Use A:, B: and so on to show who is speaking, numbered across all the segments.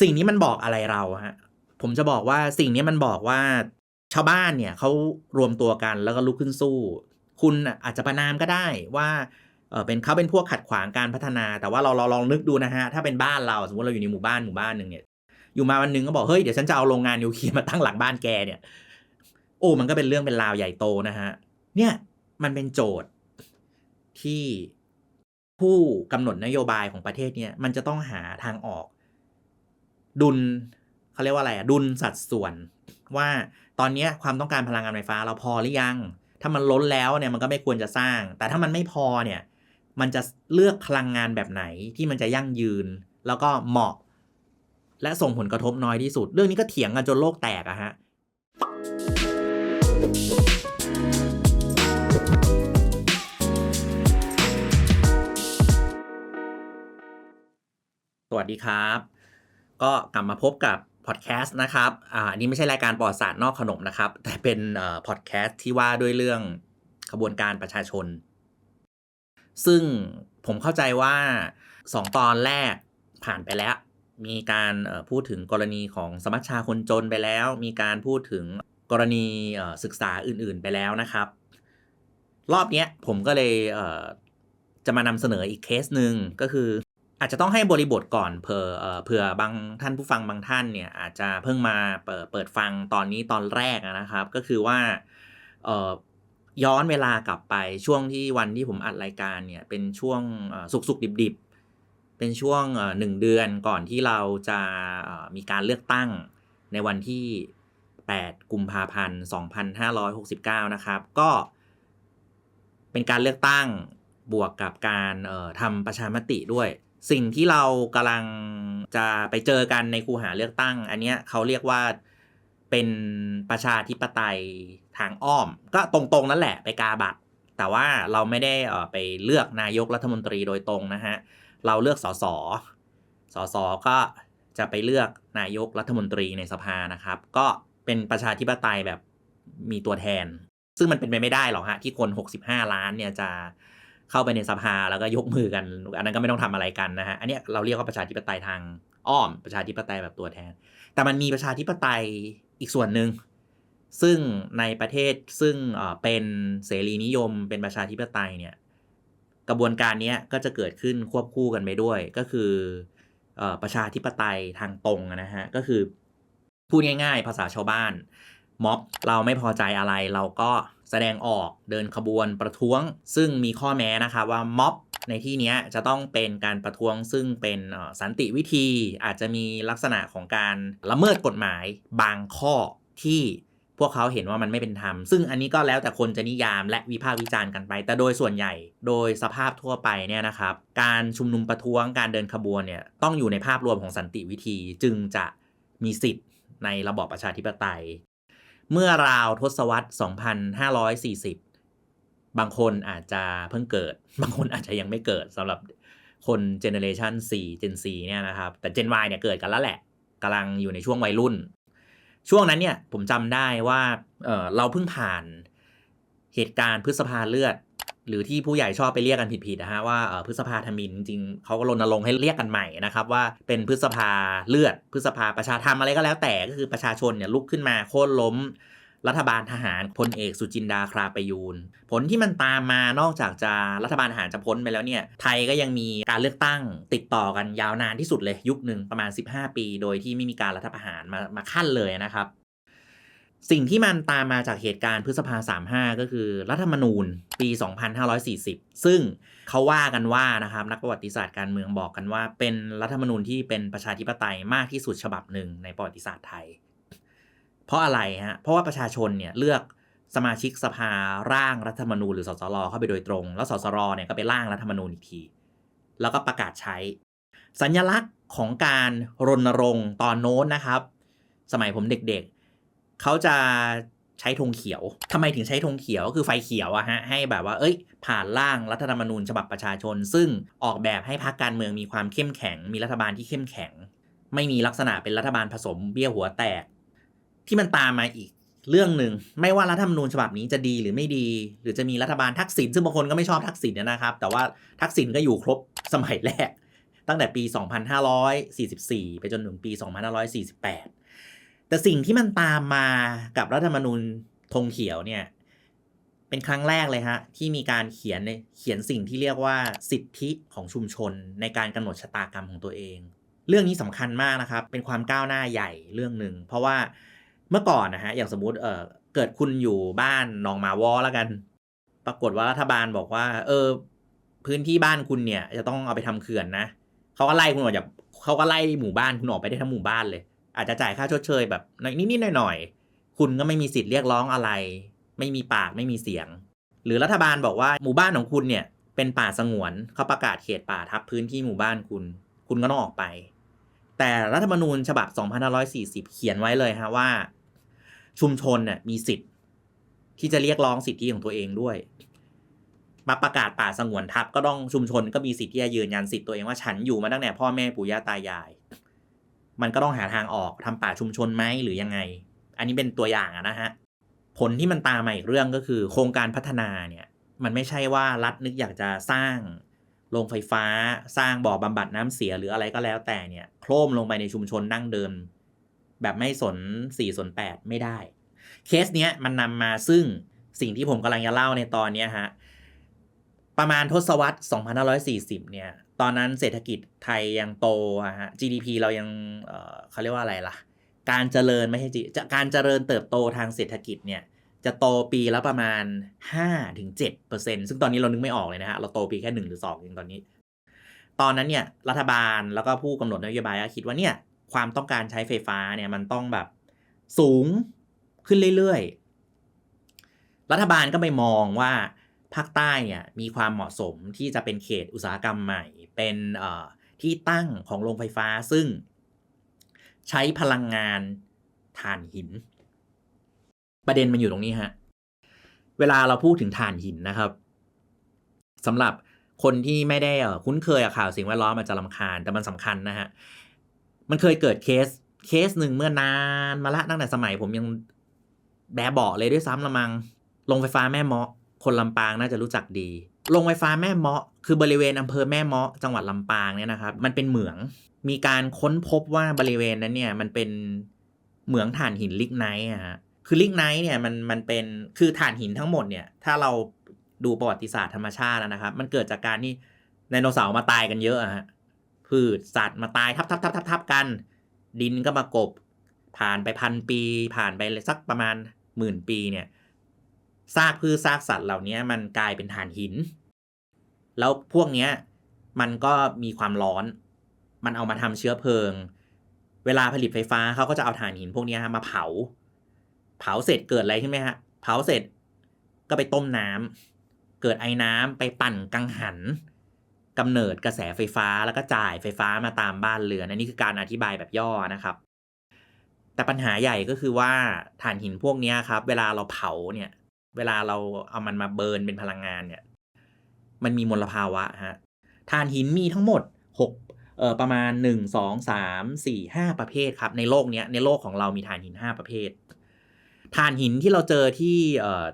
A: สิ่งนี้มันบอกอะไรเราฮะผมจะบอกว่าสิ่งนี้มันบอกว่าชาวบ้านเนี่ยเขารวมตัวกันแล้วก็ลุกขึ้นสู้ คุณอาจจะประนามก็ได้ว่าเออเป็นเขาเป็นพวกขัดขวางการพัฒนา แต่ว่าเราเราลองนึกดูนะฮะ ถ้าเป็นบ้านเราสมมติเราอยู่ในหมู่บ้านหมู่บ้านหนึ่งเนี่ย อยู่มาวันหนึ่งก็บอก เฮ้ย เดี๋ยวฉันจะเอาโรงงานนิวเคลียร์มาตั้งหลังบ้านแกเนี่ย โอ้ มันก็เป็นเรื่องเป็นราวใหญ่โตนะฮะ เนี่ย มันเป็นโจทย์ที่ผู้กำหนดนโยบายของประเทศเนี่ย มันจะต้องหาทางออก ดุลเขาเรียกว่าอะไรอะดุลสัดส่วน ว่าตอนนี้ความต้องการพลังงานไฟฟ้าเราพอหรือยัง ถ้ามันล้นแล้วเนี่ยมันก็ไม่ควรจะสร้าง แต่ถ้ามันไม่พอเนี่ยมันจะเลือกพลังงานแบบไหนที่มันจะยั่งยืน แล้วก็เหมาะ และส่งผลกระทบน้อยที่สุด เรื่องนี้ก็เถียงกันจนโลกแตกอะฮะสวัสดีครับ ก็กลับมาพบกับพอดแคสต์นะครับ อ่านี้ไม่ใช่รายการปลอดศารนอกขนมนะครับ แต่เป็นพอดแคสต์ที่ว่าด้วยเรื่องขบวนการประชาชน ซึ่งผมเข้าใจว่าสองตอนแรกผ่านไปแล้ว มีการพูดถึงกรณีของสมัชชาคนจนไปแล้ว มีการพูดถึงกรณีศึกษาอื่นๆไปแล้วนะครับ รอบนี้ผมก็เลยจะมานำเสนออีกเคสหนึ่งก็คือ อาจจะต้องให้บริบทก่อนเผื่อเผื่อบางท่านผู้ฟังบางท่านเนี่ยอาจจะเพิ่งมาเปิดเปิดฟังตอนนี้ตอนแรกนะครับ ก็คือว่าย้อนเวลากลับไปช่วงที่วันที่ผมอัดรายการเนี่ยเป็นช่วงสุกสุกดิบดิบเป็นช่วงหนึ่งเดือนก่อนที่เราจะมีการเลือกตั้งในวันที่ 8 กุมภาพันธ์ 2569 นะครับ ก็เป็นการเลือกตั้งบวกกับการทำประชามติด้วย สิ่งที่เรากำลังจะไปเจอกันในคูหาเลือกตั้ง อันเนี้ยเขาเรียกว่าเป็นประชาธิปไตยทางอ้อม ก็ตรงๆนั่นแหละไปกาบัตรแต่ว่าเราไม่ได้อ่อไปเลือกนายกรัฐมนตรีโดยตรงนะฮะ เราเลือกสสสสก็จะไปเลือกนายกรัฐมนตรีในสภานะครับ ก็เป็นประชาธิปไตยแบบมีตัวแทน ซึ่งมันเป็นไปไม่ได้หรอกฮะที่คน 65 ล้านเนี่ยจะ เข้าไปในสภาแล้วก็ยกมือกัน อันนั้นก็ไม่ต้องทำอะไรกันนะฮะ อันนี้เราเรียกว่าประชาธิปไตยทางอ้อม ประชาธิปไตยแบบตัวแทน แต่มันมีประชาธิปไตยอีกส่วนหนึ่งซึ่งในประเทศซึ่งเป็นเสรีนิยมเป็นประชาธิปไตยเนี่ยกระบวนการนี้ก็จะเกิดขึ้นควบคู่กันไปด้วย ก็คืออประชาธิปไตยทางตรงนะฮะก็คือพูดง่าย ๆ ภาษาชาวบ้านม็อบเราไม่พอใจอะไรเราก็ แสดงออกเดินขบวนประท้วง ซึ่งมีข้อแม้นะครับว่าม็อบในที่นี้จะต้องเป็นการประท้วงซึ่งเป็นสันติวิธีอาจจะมีลักษณะของการละเมิดกฎหมายบางข้อที่พวกเขาเห็นว่ามันไม่เป็นธรรม ซึ่งอันนี้ก็แล้วแต่คนจะนิยามและวิพากษ์วิจารณ์กันไป แต่โดยส่วนใหญ่โดยสภาพทั่วไปเนี่ยนะครับ การชุมนุมประท้วงการเดินขบวนเนี่ยต้องอยู่ในภาพรวมของสันติวิธีจึงจะมีสิทธิ์ในระบอบประชาธิปไตย เมื่อราวทศวรรษ 2540 บางคนอาจจะเพิ่งเกิด บางคนอาจจะยังไม่เกิดสำหรับคนเจเนเรชัน4 Gen C เนี่ยนะครับ แต่ Gen Y เนี่ยเกิดกันแล้วแหละกำลังอยู่ในช่วงวัยรุ่น ช่วงนั้นเนี่ยผมจำได้ว่าเออเราเพิ่งผ่านเหตุการณ์พฤษภาเลือด หรือที่ผู้ใหญ่ชอบไปเรียกกันผิดๆนะฮะว่าพฤษภาธมินจริงๆเขาก็รณรงค์ให้เรียกกันใหม่นะครับว่าเป็นพฤษภาเลือด พฤษภาประชาธรรมอะไรก็แล้วแต่ก็คือประชาชนเนี่ยลุกขึ้นมาโค่นล้ม รัฐบาลทหารพลเอกสุจินดาคราประยูน ผลที่มันตามมานอกจากจะรัฐบาลทหารจะพ้นไปแล้วเนี่ยไทยก็ยังมีการเลือกตั้งติดต่อกันยาวนานที่สุดเลยยุคหนึ่งประมาณ 15 ปี โดยที่ไม่มีการรัฐประหารมามาขั้นเลยนะครับ สิ่งที่มันตามมาจากเหตุการณ์พฤษภา 35 ก็คือรัฐธรรมนูญปี 2540 ซึ่งเขาว่ากันว่านะครับนักประวัติศาสตร์การเมืองบอกกันว่า เป็นรัฐธรรมนูญที่เป็นประชาธิปไตยมากที่สุดฉบับหนึ่งในประวัติศาสตร์ไทย เพราะอะไรฮะเพราะว่าประชาชนเนี่ยเลือกสมาชิกสภาร่างรัฐธรรมนูญหรือสสรเข้าไปโดยตรง แล้วสสรเนี่ยก็ไปร่างรัฐธรรมนูญอีกที แล้วก็ประกาศใช้ สัญลักษณ์ของการรณรงค์ตอนโน้นนะครับ สมัยผมเด็ก เขาจะใช้ธงเขียวทำไมถึงใช้ธงเขียว ก็คือไฟเขียวอะฮะ ให้แบบว่า เอ้ย ผ่านร่างรัฐธรรมนูญฉบับประชาชน ซึ่งออกแบบให้พรรคการเมืองมีความเข้มแข็ง มีรัฐบาลที่เข้มแข็ง ไม่มีลักษณะเป็นรัฐบาลผสมเบี้ยหัวแตก ที่มันตามมาอีกเรื่องหนึ่งไม่ว่ารัฐธรรมนูญฉบับนี้จะดีหรือไม่ดี หรือจะมีรัฐบาลทักษิณซึ่งบางคนก็ไม่ชอบทักษิณนะครับ แต่ว่าทักษิณก็อยู่ครบสมัยแรก ตั้งแต่ปี 2544 ไปจนถึงปี 2548 แต่สิ่งที่มันตามมากับรัฐธรรมนูญธงเขียวเนี่ย เป็นครั้งแรกเลยฮะ ที่มีการเขียนเขียนสิ่งที่เรียกว่าสิทธิของชุมชนในการกำหนดชะตากรรมของตัวเอง เรื่องนี้สำคัญมากนะครับ เป็นความก้าวหน้าใหญ่เรื่องหนึ่งเพราะว่าเมื่อก่อนนะฮะอย่างสมมติเออเกิดคุณอยู่บ้านนองมาวอแล้วกัน ปรากฏว่ารัฐบาลบอกว่า เออ พื้นที่บ้านคุณเนี่ย จะต้องเอาไปทำเขื่อนนะเขาก็ไล่คุณออกจากเขาก็ไล่หมู่บ้านคุณออกไปได้ทั้งหมู่บ้านเลย อาจจะจ่ายค่าชดเชยแบบนิดๆหน่อยๆ คุณก็ไม่มีสิทธิ์เรียกร้องอะไร ไม่มีปากไม่มีเสียง หรือรัฐบาลบอกว่าหมู่บ้านของคุณเนี่ยเป็นป่าสงวนเขาประกาศเขตป่าทับพื้นที่หมู่บ้านคุณ คุณก็ต้องออกไป แต่รัฐธรรมนูญฉบับ 2540 เขียนไว้เลยฮะว่า ชุมชนเนี่ยมีสิทธิ์ ที่จะเรียกร้องสิทธิของตัวเองด้วยมาประกาศป่าสงวนทับก็ต้องชุมชนก็มีสิทธิ์ที่จะยืนยันสิทธิ์ตัวเองว่าฉันอยู่มาตั้งแต่พ่อแม่ปู่ย่าตายาย มันก็ต้องหาทางออกทำป่าชุมชนไหมหรือยังไง อันนี้เป็นตัวอย่างนะฮะ ผลที่มันตามมาอีกเรื่องก็คือ โครงการพัฒนาเนี่ยมันไม่ใช่ว่ารัฐนึกอยากจะสร้างโรงไฟฟ้าสร้างบ่อบำบัดน้ำเสียหรืออะไรก็แล้วแต่เนี่ยโครมลงไปในชุมชนดั้งเดิม แบบไม่สนสี่สนแปดไม่ได้ เคสเนี้ยมันนำมาซึ่งสิ่งที่ผมกำลังจะเล่าในตอนเนี้ยฮะประมาณทศวรรษ 2540 เนี่ย ตอนนั้นเศรษฐกิจไทยยังโตอะฮะ GDP เรายังเเขาเรียกว่าอะไรล่ะ การเจริญไม่ใช่จีการเจริญเติบโตทางเศรษฐกิจเนี่ย จะโตปีละประมาณ 5-7%ซึ่งตอนนี้เรานึกไม่ออกเลยนะฮะ เราโตปีแค่ 1 หรือ2เองตอนนี้ ตอนนั้นเนี่ยรัฐบาลแล้วก็ผู้กำหนดนโยบายก็คิดว่าเนี่ยความต้องการใช้ไฟฟ้าเนี่ยมันต้องแบบสูงขึ้นเรื่อยๆ รัฐบาลก็ไปมองว่า ภาคใต้เนี่ยมีความเหมาะสมที่จะเป็นเขตอุตสาหกรรมใหม่ เป็นที่ตั้งของโรงไฟฟ้าซึ่งใช้พลังงานถ่านหิน ประเด็นมันอยู่ตรงนี้ฮะ เวลาเราพูดถึงถ่านหินนะครับสำหรับคนที่ไม่ได้คุ้นเคยกับข่าวสิ่งแวดล้อมมันจะลำคาญแต่มันสำคัญนะฮะ มันเคยเกิดเคสเคสหนึ่งเมื่อนานมาละตั้งแต่สมัยผมยังแบบเบาเลยด้วยซ้ำละมังโรงไฟฟ้าแม่เมาะ คนลำปางน่าจะรู้จักดีโรงไฟฟ้าแม่เมาะ คือบริเวณอำเภอแม่เมาะจังหวัดลำปางเนี่ยนะครับ มันเป็นเหมืองมีการค้นพบว่าบริเวณนั้นเนี่ยมันเป็นเหมืองถ่านหินลิกไนท์อะฮะคือลิกไนท์เนี่ยมันมันเป็นคือถ่านหินทั้งหมดเนี่ย ถ้าเราดูประวัติศาสตร์ธรรมชาติแล้วนะครับ มันเกิดจากการที่ไดโนเสาร์มาตายกันเยอะอะฮะพืชสัตว์มาตายทับทับทับทับทับกัน ดินก็มากบ ผ่านไปพันปี ผ่านไปสักประมาณหมื่นปีเนี่ย ซากพืชซากสัตว์เหล่านี้มันกลายเป็นถ่านหิน แล้วพวกนี้มันก็มีความร้อน มันเอามาทำเชื้อเพลิง เวลาผลิตไฟฟ้าเขาก็จะเอาถ่านหินพวกนี้มาเผา เผาเสร็จเกิดอะไรขึ้นไหมฮะ เผาเสร็จก็ไปต้มน้ำเกิดไอ้น้ำไปปั่นกังหันกำเนิดกระแสไฟฟ้าแล้วก็จ่ายไฟฟ้ามาตามบ้านเรือนอันนี้คือการอธิบายแบบย่อนะครับแต่ปัญหาใหญ่ก็คือว่าถ่านหินพวกนี้ครับ เวลาเราเผาเนี่ย เวลาเราเอามันมาเบิร์นเป็นพลังงานเนี่ย มันมีมลภาวะฮะถ่านหินมีทั้งหมดหกเอ่อประมาณหนึ่งสองสามสี่ห้าประเภทครับ ในโลกเนี้ยในโลกของเรามีถ่านหินห้าประเภทถ่านหินที่เราเจอที่เอ่อ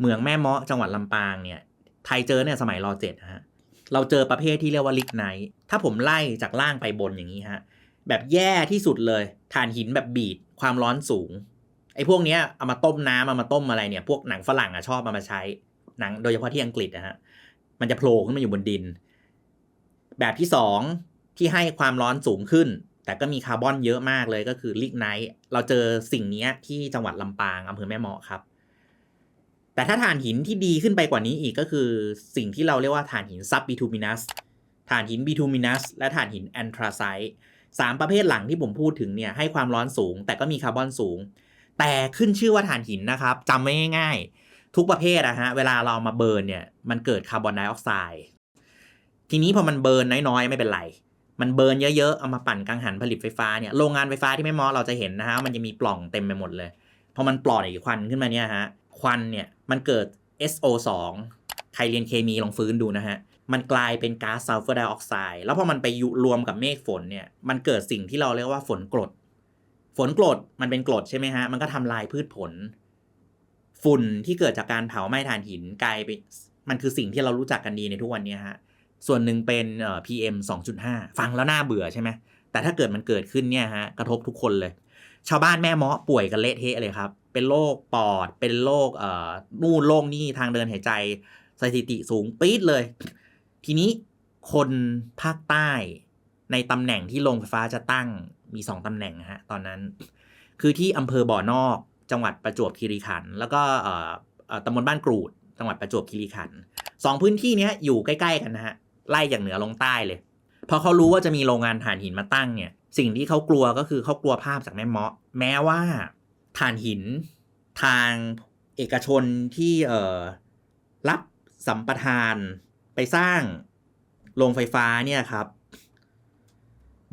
A: เมืองแม่เมาะจังหวัดลำปางเนี่ย ไทยเจอเนี่ยสมัยรอเจ็ดฮะเราเจอประเภทที่เรียกว่าลิกไนท์ถ้าผมไล่จากล่างไปบนอย่างนี้ฮะ แบบแย่ที่สุดเลยถ่านหินแบบบีดความร้อนสูง ไอ้พวกเนี้ยเอามาต้มน้ำเอามาต้มอะไรเนี่ย พวกหนังฝรั่งอะชอบมามาใช้หนังโดยเฉพาะที่อังกฤษนะฮะมันจะโผล่ขึ้นมาอยู่บนดิน แบบที่สองที่ให้ความร้อนสูงขึ้น แต่ก็มีคาร์บอนเยอะมากเลยก็คือลิกไนท์เราเจอสิ่งนี้ที่จังหวัดลำปางอำเภอแม่เมาะครับ แต่ถ้าถ่านหินที่ดีขึ้นไปกว่านี้อีกก็คือสิ่งที่เราเรียกว่าถ่านหินซับบิทูมินัสถ่านหินบิทูมินัสและถ่านหินแอนทราไซต์สามประเภทหลังที่ผมพูดถึงเนี่ยให้ความร้อนสูง แต่ก็มีคาร์บอนสูง แต่ขึ้นชื่อว่าถ่านหินนะครับจำไว้ง่าย ๆ ทุกประเภทอะฮะเวลาเรามาเบิร์นเนี่ยมันเกิดคาร์บอนไดออกไซด์ทีนี้พอมันเบิร์นน้อยๆ ไม่เป็นไร มันเบิร์นเยอะๆ เอามาปั่นกังหันผลิตไฟฟ้าเนี่ยโรงงานไฟฟ้าที่ไม่มอเราจะเห็นนะฮะมันจะมีปล่องเต็มไปหมดเลยพอมันปล่อยควันขึ้นมาเนี่ยฮะควันเนี่ยมันเกิด SO2 ใครเรียนเคมีลองฟื้นดูนะฮะ มันกลายเป็นก๊าซซัลเฟอร์ไดออกไซด์ แล้วพอมันไปรวมกับเมฆฝนเนี่ย มันเกิดสิ่งที่เราเรียกว่าฝนกรด ฝนกรดมันเป็นกรดใช่ไหมฮะ มันก็ทำลายพืชผล ฝุ่นที่เกิดจากการเผาไหม้ถ่านหินกลายไปมันคือสิ่งที่เรารู้จักกันดีในทุกวันนี้ฮะ ส่วนหนึ่งเป็นเอ่อ PM 2.5 ฟังแล้วน่าเบื่อใช่ไหม แต่ถ้าเกิดมันเกิดขึ้นเนี่ยฮะ กระทบทุกคนเลย ชาวบ้านแม่เมาะป่วยกันเละเทะเลยครับ เป็นโรคปอด เป็นโรคเอ่อนู่นโรคนี่ทางเดินหายใจ สถิติสูงปี๊ดเลย ทีนี้คนภาคใต้ในตำแหน่งที่โรงไฟฟ้าจะตั้ง มีสองตำแหน่งนะฮะตอนนั้น คือที่อำเภอบ่อนอก จังหวัดประจวบคีรีขันธ์แล้วก็ตำบลบ้านกรูด จังหวัดประจวบคีรีขันธ์สองพื้นที่นี้อยู่ใกล้ ๆ กันนะฮะไล่จากเหนือลงใต้เลยพอเขารู้ว่าจะมีโรงงานถ่านหินมาตั้งเนี่ย สิ่งที่เขากลัวก็คือเขากลัวภาพจากแม่เมาะ แม้ว่าถ่านหินทางเอกชนที่เอ่อรับสัมปทานไปสร้างโรงไฟฟ้าเนี่ยครับ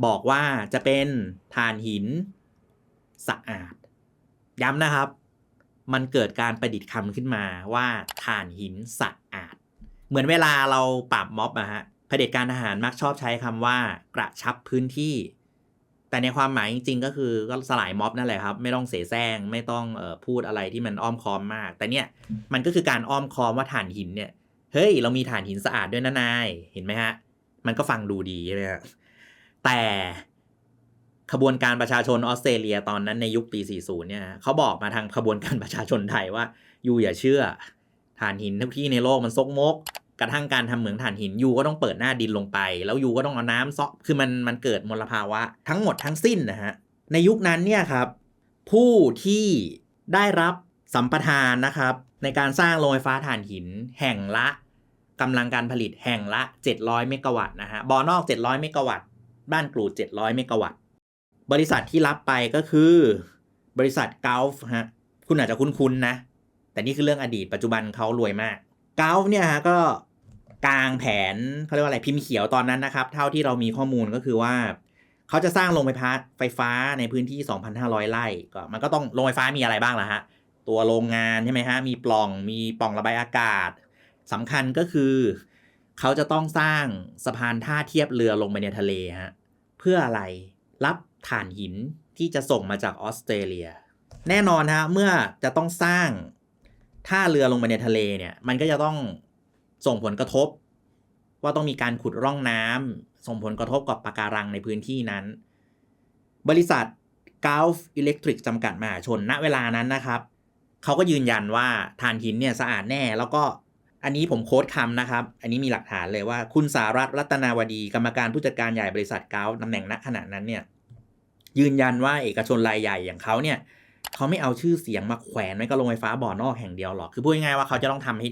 A: บอกว่าจะเป็นถ่านหินสะอาด ย้ำนะครับ มันเกิดการประดิษฐ์คำขึ้นมาว่าถ่านหินสะอาด เหมือนเวลาเราปราบม็อบอะฮะเผด็จการทหารมักชอบใช้คำว่ากระชับพื้นที่ แต่ในความหมายจริงๆ ก็คือก็สลายม็อบนั่นแหละครับ ไม่ต้องเสแสร้งไม่ต้องออพูดอะไรที่มันอ้อมค้อมมาก แต่เนี่ยมันก็คือการอ้อมค้อมว่าถ่านหินเนี่ยเฮ้ย เรามีถ่านหินสะอาดด้วยนะนาย เห็นไหมฮะ มันก็ฟังดูดีใช่ไหมฮะ แต่ขบวนการประชาชนออสเตรเลียตอนนั้นในยุคปี 40 เนี่ยเขาบอกมาทางขบวนการประชาชนไทยว่าอยู่อย่าเชื่อถ่านหินทุกที่ในโลกมันซกมก กระทั่งการทำเหมืองถ่านหินยูก็ต้องเปิดหน้าดินลงไป แล้วยูก็ต้องเอาน้ำซอกคือมันมันเกิดมลภาวะ ทั้งหมดทั้งสิ้นนะฮะ ในยุคนั้นเนี่ยครับ ผู้ที่ได้รับสัมปทานนะครับ ในการสร้างโรงไฟฟ้าถ่านหินแห่งละกำลังการผลิตแห่งละ 700 เมกะวัตต์นะฮะบอนอก 700 เมกะวัตต์ บ้านกรูด700 เมกะวัตต์ บริษัทที่รับไปก็คือบริษัทเกลฟฮะ คุณอาจจะคุ้นๆนะ แต่นี่คือเรื่องอดีตปัจจุบันเขารวยมาก เกลฟเนี่ยฮะก็กลางแผนเขาเรียกว่าอะไรพิมพ์เขียวตอนนั้นนะครับ เท่าที่เรามีข้อมูลก็คือว่า เขาจะสร้างโรงไฟฟ้าไฟฟ้าในพื้นที่ 2,500 ไร่ก็มันก็ต้องโรงไฟฟ้ามีอะไรบ้างล่ะฮะ ตัวโรงงานใช่ไหมฮะ มีปล่องมีปล่องระบายอากาศสำคัญก็คือ เขาจะต้องสร้างสะพานท่าเทียบเรือลงไปในทะเลฮะ เพื่ออะไร รับถ่านหินที่จะส่งมาจากออสเตรเลีย แน่นอนฮะเมื่อจะต้องสร้างท่าเรือลงไปในทะเลเนี่ย มันก็จะต้องส่งผลกระทบ ว่าต้องมีการขุดร่องน้ำส่งผลกระทบกับปะการังในพื้นที่นั้น บริษัท Gulf Electric จำกัดมหาชนณเวลานั้นนะครับ เขาก็ยืนยันว่าถ่านหินเนี่ยสะอาดแน่แล้วก็ อันนี้ผมโค้ดคำนะครับ อันนี้มีหลักฐานเลยว่า คุณสารัตรัตนาวดี กรรมการผู้จัดการใหญ่บริษัทเกาตำแหน่งณขณะนั้นเนี่ย ยืนยันว่าเอกชนรายใหญ่อย่างเขาเนี่ยเขาไม่เอาชื่อเสียงมาแขวนไว้กับโรงไฟฟ้าบ่อนอกแห่งเดียวหรอกคือพูดง่ายๆว่าเขาจะต้องทำให้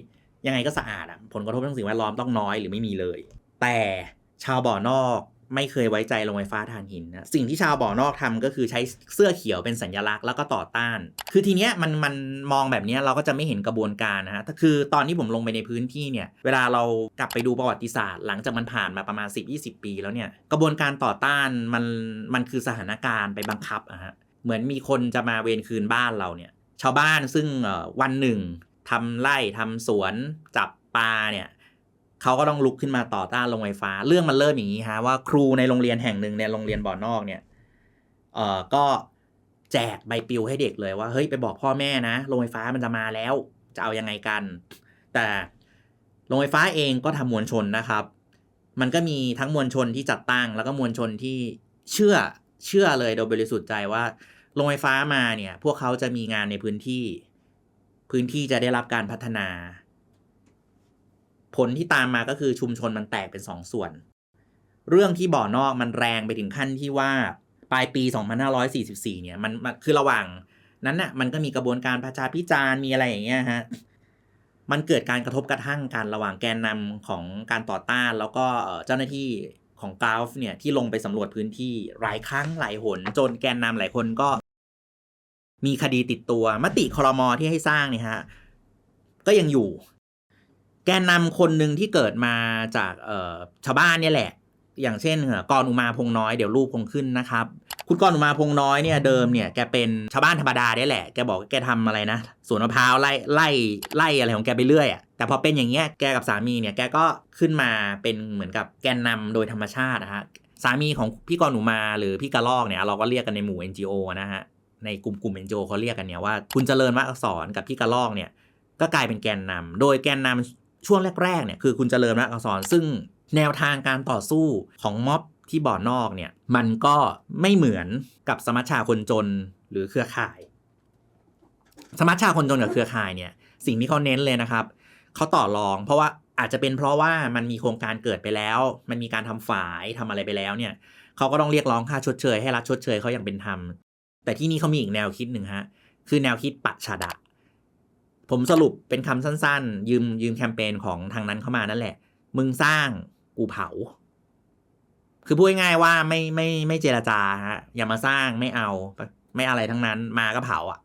A: ยังไงก็สะอาดอะผลกระทบทางสิ่งแวดล้อมต้องน้อยหรือไม่มีเลย แต่ชาวบ่อนอก ไม่เคยไว้ใจโรงไฟฟ้าถ่านหินนะสิ่งที่ชาวบ่อนอกทำก็คือใช้เสื้อเขียวเป็นสัญลักษณ์แล้วก็ต่อต้าน คือทีเนี้ยมันมันมองแบบเนี้ยเราก็จะไม่เห็นกระบวนการนะฮะคือตอนที่ผมลงไปในพื้นที่เนี่ยเวลาเรากลับไปดูประวัติศาสตร์ หลังจากมันผ่านมาประมาณ 10-20 ปีแล้วเนี่ยกระบวนการต่อต้านมันมันคือสถานการณ์ไปบังคับอะฮะเหมือนมีคนจะมาเวรคืนบ้านเราเนี่ยชาวบ้านซึ่งวันหนึ่งทำไร่ทำสวนจับปลาเนี่ย เขาก็ต้องลุกขึ้นมาต่อต้านโรงไฟฟ้า เรื่องมันเริ่มอย่างนี้ฮะว่าครูในโรงเรียนแห่งหนึ่งเนี่ยโรงเรียนบ่อนอกเนี่ยเอ่อก็แจกใบปลิวให้เด็กเลยว่าเฮ้ยไปบอกพ่อแม่นะโรงไฟฟ้ามันจะมาแล้ว จะเอายังไงกัน แต่โรงไฟฟ้าเองก็ทำมวลชนนะครับ มันก็มีทั้งมวลชนที่จัดตั้ง แล้วก็มวลชนที่เชื่อเชื่อเลยโดยบริสุทธิ์ใจว่าโรงไฟฟ้ามาเนี่ย พวกเขาจะมีงานในพื้นที่ พื้นที่จะได้รับการพัฒนา ผลที่ตามมาก็คือชุมชนมันแตกเป็นสองส่วน เรื่องที่บ่อนอกมันแรงไปถึงขั้นที่ว่าปลายปี 2544 เนี่ยมันมันคือระหว่างนั้นน่ะมันก็มีกระบวนการประชาพิจารณ์มีอะไรอย่างเงี้ยฮะมันเกิดการกระทบกระทั่งกันระหว่างแกนนำของการต่อต้าน แล้วก็เจ้าหน้าที่ของกราฟเนี่ยที่ลงไปสำรวจพื้นที่หลายครั้งหลายหน จนแกนนำหลายคนก็ มีคดีติดตัว มติครมที่ให้สร้างเนี่ยฮะก็ยังอยู่ แกนนำคนหนึ่งที่เกิดมาจากเอ่อชาวบ้านเนี่ยแหละ อย่างเช่นเอ่อกรอุมาพงน้อยเดี๋ยวรูปคงขึ้นนะครับ คุณกรอุมาพงน้อยเนี่ยเดิมเนี่ยแกเป็นชาวบ้านธรรมดาได้แหละ แกบอกแกทำอะไรนะสวนมะพร้าวไล่ไล่ไล่อะไรของแกไปเรื่อยอะแต่พอเป็นอย่างเงี้ยแกกับสามีเนี่ยแกก็ขึ้นมาเป็นเหมือนกับแกนนำโดยธรรมชาตินะฮะสามีของพี่กรอุมาหรือพี่กระลอกเนี่ยเราก็เรียกกันในหมู่ NGO นะฮะในกลุ่มกลุ่ม NGO เขาเรียกกันเนี่ยว่า คุณเจริญวัฒน์อักษรกับพี่กระลอกเนี่ยก็กลายเป็นแกนนำโดยแกนนำ ช่วงแรกๆเนี่ยคือคุณเจริญรัตอักษรซึ่งแนวทางการต่อสู้ของม็อบที่บ่อนอกเนี่ยมันก็ไม่เหมือนกับสมัชชาคนจนหรือเครือข่าย สมัชชาคนจนกับเครือข่ายเนี่ยสิ่งที่เขาเน้นเลยนะครับเขาต่อรอง เพราะว่าอาจจะเป็นเพราะว่ามันมีโครงการเกิดไปแล้ว มันมีการทำฝายทำอะไรไปแล้วเนี่ยเขาก็ต้องเรียกร้องค่าชดเชยให้รัฐชดเชยเขาอย่างเป็นธรรมแต่ที่นี่เขามีอีกแนวคิดหนึ่งฮะคือแนวคิดปัจฉาดะ ผมสรุปเป็นคำสั้นๆ ยืมยืมแคมเปญของทางนั้นเข้ามานั่นแหละ มึงสร้างกูเผา คือพูดง่ายๆว่าไม่ไม่ไม่เจรจาฮะอย่ามาสร้างไม่เอา ไม่อะไรทั้งนั้นมาก็เผาอะ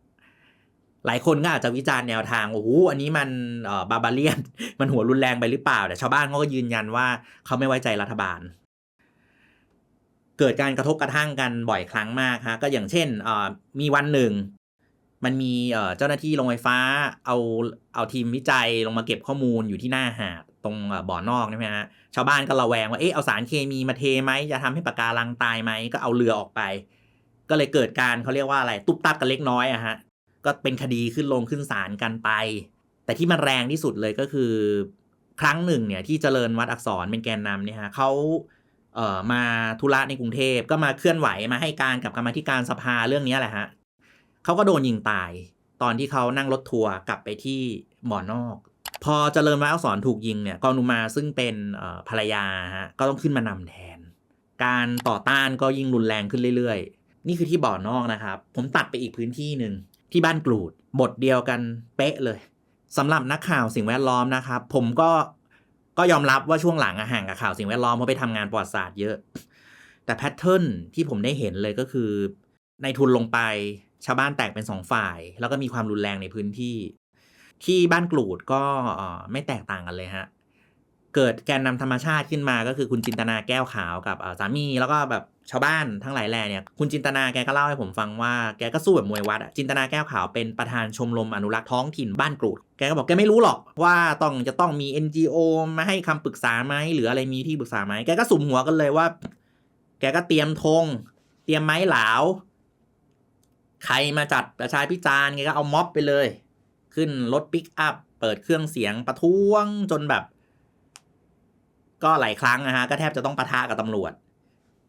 A: หลายคนก็อาจจะวิจารณ์แนวทางโอ้โหอันนี้มันเอ่อบาบาเลียน มันหัวรุนแรงไปหรือเปล่า แต่ชาวบ้านเขาก็ยืนยันว่าเขาไม่ไว้ใจรัฐบาล เกิดการกระทบกระทั่งกันบ่อยครั้งมากฮะก็อย่างเช่นเออมีวันหนึ่ง มันมีเอ่อเจ้าหน้าที่โรงไฟฟ้า เอาเอาทีมวิจัยลงมาเก็บข้อมูลอยู่ที่หน้าหาดตรงเอ่อบ่อนอกใช่ไหมฮะชาวบ้านก็ระแวงว่าเอ๊ะเอาสารเคมีมาเทไหมจะทำให้ปะการังตายไหมก็เอาเรือออกไป ก็เลยเกิดการเขาเรียกว่าอะไรตุบตับกันเล็กน้อยอะฮะก็เป็นคดีขึ้นลงขึ้นศาลกันไป แต่ที่มันแรงที่สุดเลยก็คือ ครั้งหนึ่งเนี่ยที่เจริญวัดอักษรเป็นแกนนำเนี่ยฮะเขาเอ่อมาธุระในกรุงเทพก็มาเคลื่อนไหวมาให้การกับกรรมธิการสภาเรื่องนี้แหละฮะ เขาก็โดนยิงตาย ตอนที่เขานั่งรถทัวร์กลับไปที่บ่อนอก พอเจริญวัดอักษรถูกยิงเนี่ยกองนุมาซึ่งเป็นภรรยาฮะก็ต้องขึ้นมานำแทน การต่อต้านก็ยิ่งรุนแรงขึ้นเรื่อยๆ นี่คือที่บ่อนอกนะครับ ผมตัดไปอีกพื้นที่หนึ่งที่บ้านกรูดบทเดียวกันเป๊ะเลยสำหรับนักข่าวสิ่งแวดล้อมนะครับ ผมก็ก็ยอมรับว่าช่วงหลังห่างกับข่าวสิ่งแวดล้อมเพราะไปทำงานประวัติศาสตร์เยอะ แต่แพทเทิร์นที่ผมได้เห็นเลยก็คือ ในทุนลงไป ชาวบ้านแตกเป็นสองฝ่าย แล้วก็มีความรุนแรงในพื้นที่ ที่บ้านกรูดก็ไม่แตกต่างกันเลยฮะ เกิดแกนนำธรรมชาติขึ้นมาก็คือคุณจินตนาแก้วขาวกับสามีแล้วก็แบบชาวบ้านทั้งหลายแหล่เนี่ยคุณจินตนาแกก็เล่าให้ผมฟังว่าแกก็สู้แบบมวยวัดอะจินตนาแก้วขาวเป็นประธานชมรมอนุรักษ์ท้องถิ่นบ้านกรูด แกก็บอกแกไม่รู้หรอกว่าต้องจะต้องมี NGO มาให้คำปรึกษาไหมหรืออะไรมีที่ปรึกษาไหมแกก็สุ่มหัวกันเลยว่า แกก็เตรียมธงเตรียมไม้หลาว ใครมาจัดประชาพิจารณ์แกก็เอาม็อบไปเลย ขึ้นรถปิกอัพ เปิดเครื่องเสียงประท้วงจนแบบ ก็หลายครั้งนะฮะ ก็แทบจะต้องปะทะกับตำรวจ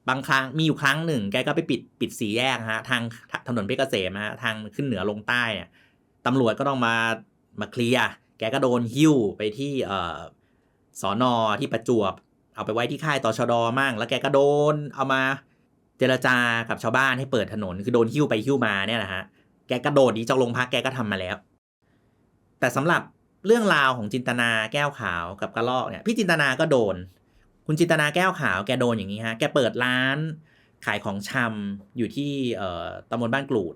A: บางครั้งมีอยู่ครั้งหนึ่ง แกก็ไปปิดปิดสีแยกฮะ ทางถนนเพชรเกษมฮะทางขึ้นเหนือลงใต้เนี่ยตำรวจก็ต้องมามาเคลียร์แกก็โดนหิ้วไปที่เออสอนอที่ประจวบ เอาไปไว้ที่ค่ายตชดมั่ง แล้วแกก็โดนเอามา จรจากับชาวบ้านให้เปิดถนน คือโดนหิ้วไปหิ้วมาเนี่ยแหละฮะ แกกระโดดหนีจากโรงพักแกก็ทำมาแล้ว แต่สำหรับเรื่องราวของจินตนาแก้วขาวกับกระลอกเนี่ย พี่จินตนาก็โดน คุณจินตนาแก้วขาวแกโดนอย่างนี้ฮะ แกเปิดร้านขายของชำอยู่ที่เอ่อตำบลบ้านกรูด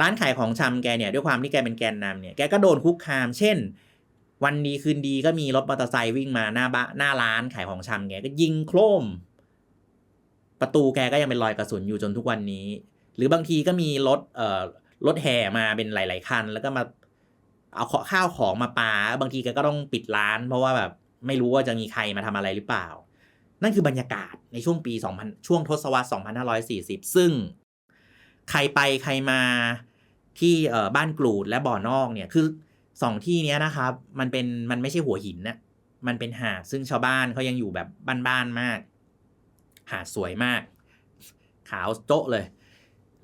A: ร้านขายของชำแกเนี่ยด้วยความที่แกเป็นแกนนำเนี่ย แกก็โดนคุกคาม เช่น วันดีคืนดีก็มีรถมอเตอร์ไซค์วิ่งมาหน้าบ้านหน้าร้านขายของชำแกก็ยิงโครม ประตูแกก็ยังเป็นรอยกระสุนอยู่จนทุกวันนี้ หรือบางทีก็มีรถเอ่อรถแห่มาเป็นหลาย ๆ คัน แล้วก็มาเอาข้าวของมาปาบางทีแกก็ต้องปิดร้าน เพราะว่าแบบไม่รู้ว่าจะมีใครมาทำอะไรหรือเปล่า นั่นคือบรรยากาศในช่วงปี 2000 ช่วงทศวรรษ 2540 ซึ่ง ใครไปใครมาที่เอ่อบ้านกรูดและบ่อนอกเนี่ยคือสองที่เนี้ยนะครับ มันเป็นมันไม่ใช่หัวหินนะมันเป็นหาดซึ่งชาวบ้านเขายังอยู่แบบบ้านๆมาก หาดสวยมาก ขาวโจ๊ะเลย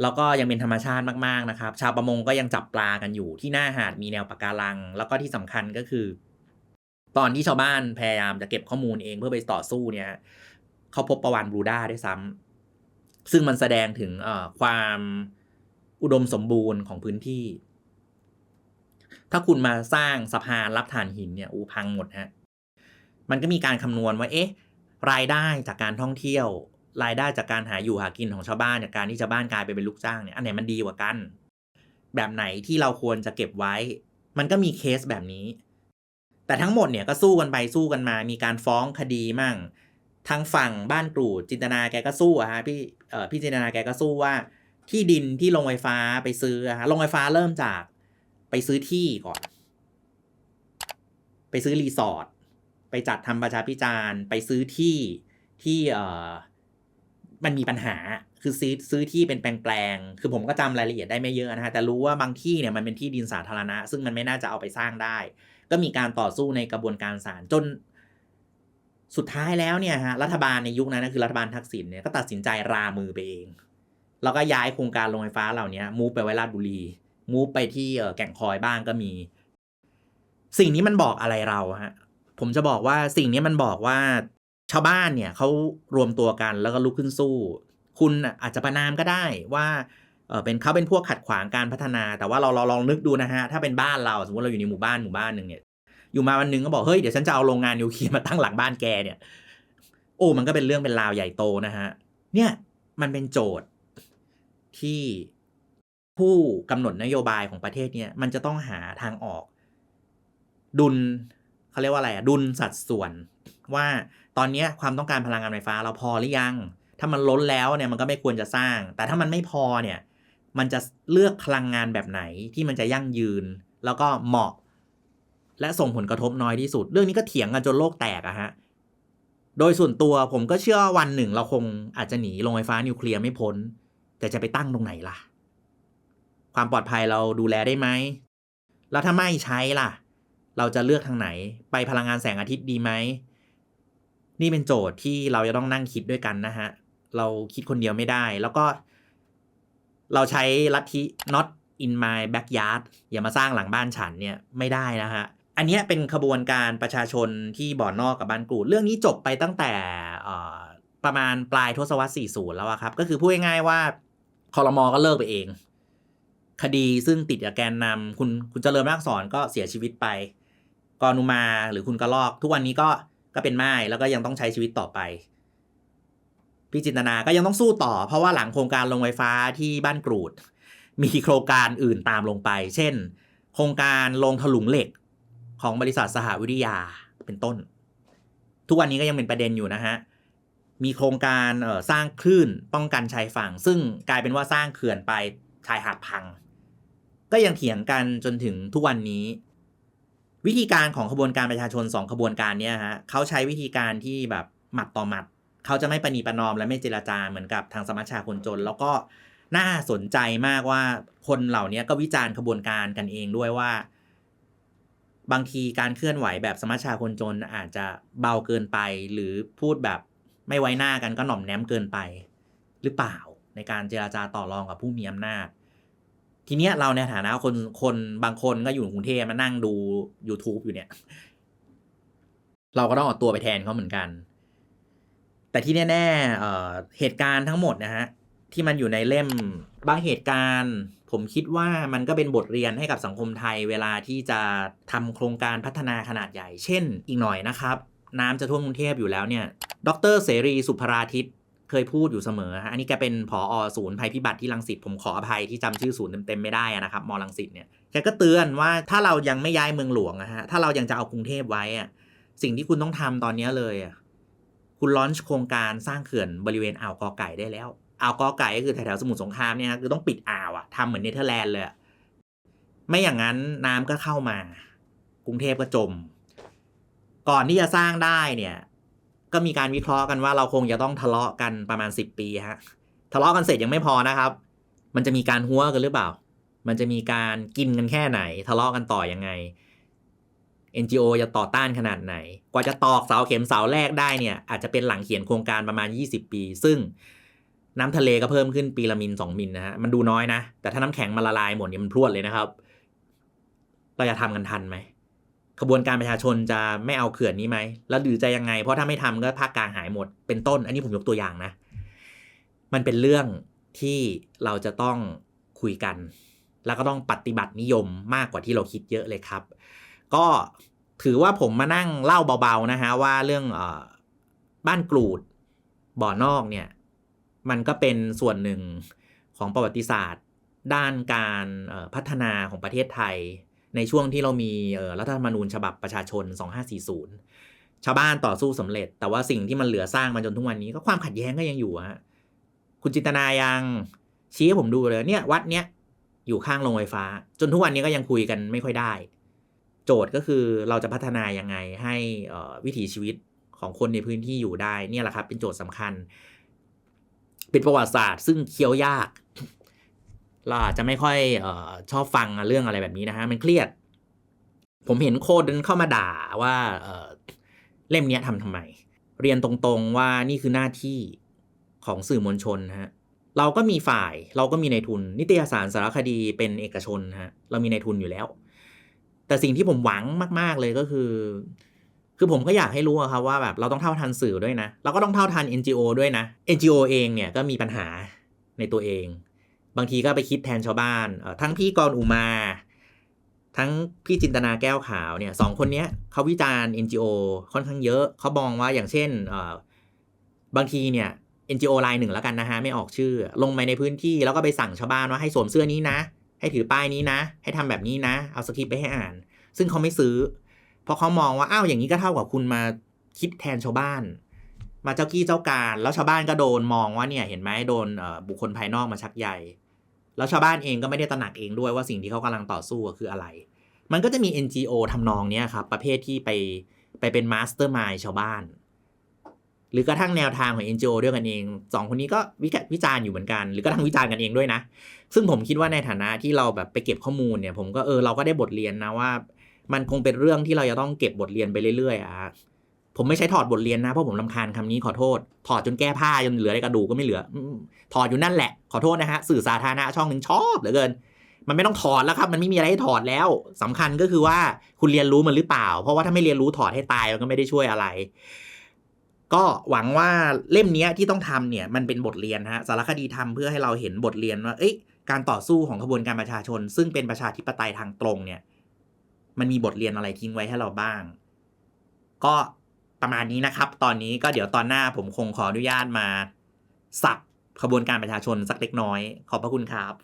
A: แล้วก็ยังเป็นธรรมชาติมากๆนะครับ ชาวประมงก็ยังจับปลากันอยู่ที่หน้าหาดมีแนวปะการัง แล้วก็ที่สำคัญก็คือ ตอนที่ชาวบ้านพยายามจะเก็บข้อมูลเองเพื่อไปต่อสู้เนี่ยเขาพบประวันบลูด้าด้วยซ้ำซึ่งมันแสดงถึงเอ่อความอุดมสมบูรณ์ของพื้นที่ ถ้าคุณมาสร้างสะพานรับถ่านหินเนี่ยอูพังหมดฮะ มันก็มีการคำนวณว่า เอ๊ะ รายได้จากการท่องเที่ยว รายได้จากการหาอยู่หากินของชาวบ้านจากการที่ชาวบ้านกลายไปเป็นลูกจ้างเนี่ยอันไหนมันดีกว่ากัน แบบไหนที่เราควรจะเก็บไว้ มันก็มีเคสแบบนี้ แต่ทั้งหมดเนี่ยก็สู้กันไปสู้กันมา มีการฟ้องคดีมั่งทางฝั่งบ้านกรูดจินตนาแกก็สู้อะฮะพี่เออพี่จินตนาแกก็สู้ว่า ที่ดินที่โรงไฟฟ้าไปซื้ออะฮะโรงไฟฟ้าเริ่มจากไปซื้อที่ก่อน ไปซื้อรีสอร์ท ไปจัดทำประชาพิจารณ์ไปซื้อที่ที่เออมันมีปัญหาคือซื้อซื้อที่เป็นแปลงๆ คือผมก็จำรายละเอียดได้ไม่เยอะนะฮะ แต่รู้ว่าบางที่เนี่ยมันเป็นที่ดินสาธารณะ ซึ่งมันไม่น่าจะเอาไปสร้างได้ ก็มีการต่อสู้ในกระบวนการศาลจน สุดท้ายแล้วเนี่ยฮะรัฐบาลในยุคนั้นนะคือรัฐบาลทักษิณเนี่ยก็ตัดสินใจรามือไปเอง แล้วก็ย้ายโครงการโรงไฟฟ้าเหล่านี้มูฟไปไว้ราชบุรี มูฟไปที่แก่งคอยบ้างก็มี สิ่งนี้มันบอกอะไรเราฮะ ผมจะบอกว่าสิ่งนี้มันบอกว่าชาวบ้านเนี่ยเขารวมตัวกันแล้วก็ลุกขึ้นสู้ คุณอาจจะประนามก็ได้ว่าเออเป็นเขาเป็นพวกขัดขวางการพัฒนา แต่ว่าเราเราลองนึกดูนะฮะ ถ้าเป็นบ้านเราสมมติเราอยู่ในหมู่บ้านหมู่บ้านหนึ่งเนี่ย อยู่มาวันหนึ่งก็บอก เฮ้ย เดี๋ยวฉันจะเอาโรงงานนิวเคลียร์มาตั้งหลังบ้านแกเนี่ย โอ้ มันก็เป็นเรื่องเป็นราวใหญ่โตนะฮะ เนี่ย มันเป็นโจทย์ที่ผู้กำหนดนโยบายของประเทศเนี่ย มันจะต้องหาทางออก ดุล เขาเรียกว่าอะไรอะดุลสัดส่วน ว่าตอนนี้ความต้องการพลังงานไฟฟ้าเราพอหรือยัง ถ้ามันล้นแล้วเนี่ยมันก็ไม่ควรจะสร้าง แต่ถ้ามันไม่พอเนี่ยมันจะเลือกพลังงานแบบไหนที่มันจะยั่งยืน แล้วก็เหมาะ และส่งผลกระทบน้อยที่สุด เรื่องนี้ก็เถียงกันจนโลกแตกอะฮะโดยส่วนตัวผมก็เชื่อวันหนึ่ง เราคงอาจจะหนีโรงไฟฟ้านิวเคลียร์ไม่พ้น แต่จะไปตั้งตรงไหนล่ะ ความปลอดภัยเราดูแลได้ไหม แล้วถ้าไม่ใช้ล่ะ เราจะเลือกทางไหน ไปพลังงานแสงอาทิตย์ดีไหม นี่เป็นโจทย์ที่เราจะต้องนั่งคิดด้วยกันนะฮะ เราคิดคนเดียวไม่ได้ แล้วก็ เราใช้ลัทธิ not in my backyard อย่ามาสร้างหลังบ้านฉันเนี่ยไม่ได้นะฮะ อันนี้เป็นขบวนการประชาชนที่บ่อนนอกกับบ้านกูด เรื่องนี้จบไปตั้งแต่ประมาณปลายทศวรรษ 40 แล้วครับ ก็คือพูดง่ายๆว่าคอรมอก็เลิกไปเอง คดีซึ่งติดกับแกนนำคุณคุณเจริญรักษรก็เสียชีวิตไป กอนุมาหรือคุณกระลอก ทุกวันนี้ก็ก็เป็นไม้แล้วก็ยังต้องใช้ชีวิตต่อไป พี่จินตนาก็ยังต้องสู้ต่อ เพราะว่าหลังโครงการลงไฟฟ้าที่บ้านกรูด มีโครงการอื่นตามลงไป เช่น โครงการลงถลุงเหล็กของบริษัทสหวิทยาเป็นต้น ทุกวันนี้ก็ยังเป็นประเด็นอยู่นะฮะมีโครงการสร้างคลื่นป้องกันชายฝั่ง ซึ่งกลายเป็นว่าสร้างเขื่อนไปชายหาดพัง ก็ยังเถียงกันจนถึงทุกวันนี้ วิธีการของขบวนการประชาชนสองขบวนการเนี้ยฮะเขาใช้วิธีการที่แบบหมัดต่อหมัด เขาจะไม่ประนีประนอมและไม่เจรจาเหมือนกับทางสมัชชาคนจน แล้วก็น่าสนใจมากว่าคนเหล่านี้ก็วิจารณ์ขบวนการกันเองด้วยว่า บางทีการเคลื่อนไหวแบบสมัชชาคนจนอาจจะเบาเกินไป หรือพูดแบบไม่ไว้หน้ากันก็หน่อมแนมเกินไป หรือเปล่าในการเจราจาต่อรองกับผู้มีอำนาจ ทีเนี้ยเราในฐานะคนคนบางคนก็อยู่กรุงเทพมานั่งดู YouTube อยู่เนี่ย เราก็ต้องเอาตัวไปแทนเขาเหมือนกัน แต่ที่แน่ๆเอ่เหตุการณ์ทั้งหมดนะฮะ ที่มันอยู่ในเล่มบางเหตุการณ์ ผมคิดว่ามันก็เป็นบทเรียนให้กับสังคมไทย เวลาที่จะทำโครงการพัฒนาขนาดใหญ่ เช่น อีกหน่อยนะครับ น้ำจะท่วมกรุงเทพอยู่แล้วเนี่ย ดรเสรีสุภราทิต เคยพูดอยู่เสมอฮะอันนี้แกเป็นผอศูนย์ภัยพิบัติที่รังสิตผมขออภัยที่จำชื่อศูนย์เต็มๆไม่ได้นะครับมรังสิตเนี่ยแกก็เตือนว่าถ้าเรายังไม่ย้ายเมืองหลวงอะฮะถ้าเรายังจะเอากรุงเทพไว้อะสิ่งที่คุณต้องทำตอนนี้เลยอะคุณลอนช์โครงการสร้างเขื่อนบริเวณอ่าวกอไก่ได้แล้วอ่าวกอไก่ก็คือแถวๆสมุทรสงครามเนี่ยคือต้องปิดอ่าวอะทำเหมือนเนเธอร์แลนด์เลยไม่อย่างนั้นน้ำก็เข้ามากรุงเทพก็จม ก่อนที่จะสร้างได้เนี่ย ก็มีการวิเคราะห์กันว่าเราคงจะต้องทะเลาะกันประมาณสิบปีฮะทะเลาะกันเสร็จยังไม่พอนะครับ มันจะมีการหัวกันหรือเปล่า มันจะมีการกินกันแค่ไหน ทะเลาะกันต่อยังไง NGO จะต่อต้านขนาดไหน กว่าจะตอกเสาเข็มเสาแรกได้เนี่ย อาจจะเป็นหลังเขียนโครงการประมาณ 20 ปี ซึ่งน้ำทะเลก็เพิ่มขึ้นปีละมิลสองมิลนะฮะมันดูน้อยนะ แต่ถ้าน้ำแข็งมาละลายหมดเนี่ยมันพรวดเลยนะครับ เราจะทำกันทันไหม ขบวนการประชาชนจะไม่เอาเขื่อนนี้ไหม แล้วหรือจะยังไง เพราะถ้าไม่ทำก็ภาคกลางหายหมด เป็นต้น อันนี้ผมยกตัวอย่างนะ มันเป็นเรื่องที่เราจะต้องคุยกัน แล้วก็ต้องปฏิบัตินิยมมากกว่าที่เราคิดเยอะเลยครับ ก็ถือว่าผมมานั่งเล่าเบาๆนะฮะว่าเรื่องออบ้านกรูดบ่อนอกเนี่ย มันก็เป็นส่วนหนึ่งของประวัติศาสตร์ ด้านการพัฒนาของประเทศไทย ในช่วงที่เรามีรัฐธรรมนูญฉบับประชาชน 2540 ชาวบ้านต่อสู้สำเร็จ แต่ว่าสิ่งที่มันเหลือสร้างมาจนทุกวันนี้ก็ความขัดแย้งก็ยังอยู่ฮะคุณจินตนายังชี้ให้ผมดูเลยเนี่ยวัดเนี้ยอยู่ข้างโรงไฟฟ้า จนทุกวันนี้ก็ยังคุยกันไม่ค่อยได้ โจทย์ก็คือเราจะพัฒนายังไงให้วิถีชีวิตของคนในพื้นที่อยู่ได้เนี่ยแหละครับ เป็นโจทย์สำคัญ เป็นประวัติศาสตร์ ซึ่งเคี้ยวยาก เราอาจจะไม่ค่อยออชอบฟังเรื่องอะไรแบบนี้นะฮะมันเครียด ผมเห็นโคดเดินเข้ามาด่าว่าเเล่มนี้ทำทำไม เรียนตรงๆว่านี่คือหน้าที่ของสื่อมวลชนนะฮะเราก็มีฝ่ายเราก็มีในทุน นิตยสารสารคดีเป็นเอกชนฮะเรามีในทุนอยู่แล้ว แต่สิ่งที่ผมหวังมาก ๆเลยก็คือ คือผมก็อยากให้รู้อะครับว่าแบบเราต้องเท่าทันสื่อด้วยนะเราก็ต้องเท่าทัน NGO ด้วยนะ NGO เองเนี่ยก็มีปัญหาในตัวเอง บางทีก็ไปคิดแทนชาวบ้านทั้งพี่กรณ์อุมา ทั้งพี่จินตนาแก้วขาวเนี่ยสองคนเนี้ยเขาวิจารณ์ NGO ค่อนข้างเยอะเขามองว่าอย่างเช่นบางทีเนี่ย NGO รายหนึ่งแล้วกันนะฮะไม่ออกชื่อ ลงไปในพื้นที่แล้วก็ไปสั่งชาวบ้านว่าให้สวมเสื้อนี้นะ ให้ถือป้ายนี้นะ ให้ทำแบบนี้นะ เอาสคริปต์ไปให้อ่าน ซึ่งเขาไม่ซื้อ เพราะเขามองว่าอ้าวอย่างนี้ก็เท่ากับคุณมาคิดแทนชาวบ้าน มาเจ้ากี้เจ้าการ แล้วชาวบ้านก็โดนมองว่าเนี่ยเห็นไหมโดนบุคคลภายนอกมาชักใย แล้วชาวบ้านเองก็ไม่ได้ตระหนักเองด้วยว่าสิ่งที่เขากำลังต่อสู้คืออะไร มันก็จะมี NGO ทำนองเนี้ยครับ ประเภทที่ไปไปเป็นมาสเตอร์มายชาวบ้าน หรือกระทั่งแนวทางของ NGO ด้วยกันเองสองคนนี้ก็วิจวิจารณ์อยู่เหมือนกัน หรือกระทั่งวิจารณ์กันเองด้วยนะ ซึ่งผมคิดว่าในฐานะที่เราแบบไปเก็บข้อมูลเนี่ย ผมก็เออเราก็ได้บทเรียนนะว่า มันคงเป็นเรื่องที่เราจะต้องเก็บบทเรียนไปเรื่อยๆอะผมไม่ใช้ถอดบทเรียนนะเพราะผมลำคาญคำนี้ขอโทษ ถอดจนแก้ผ้าจนเหลือแต่กระดูกก็ไม่เหลือ ถอดอยู่นั่นแหละ ขอโทษนะฮะ สื่อสาธารณะช่องหนึ่งชอบเหลือเกิน มันไม่ต้องถอดแล้วครับ มันไม่มีอะไรให้ถอดแล้วสำคัญก็คือว่าคุณเรียนรู้มันหรือเปล่า เพราะว่าถ้าไม่เรียนรู้ถอดให้ตายมันก็ไม่ได้ช่วยอะไร ก็หวังว่าเล่มนี้ที่ต้องทำเนี่ยมันเป็นบทเรียนฮะสารคดีทำเพื่อให้เราเห็นบทเรียนว่า เอ้ยการต่อสู้ของขบวนการประชาชน ซึ่งเป็นประชาธิปไตยทางตรงเนี่ย มันมีบทเรียนอะไรทิ้งไว้ให้เราบ้าง ก็ประมาณนี้นะครับ ตอนนี้ก็เดี๋ยวตอนหน้าผมคงขออนุญาตมา สับ ขบวนการประชาชนสักเล็กน้อย ขอบพระคุณครับ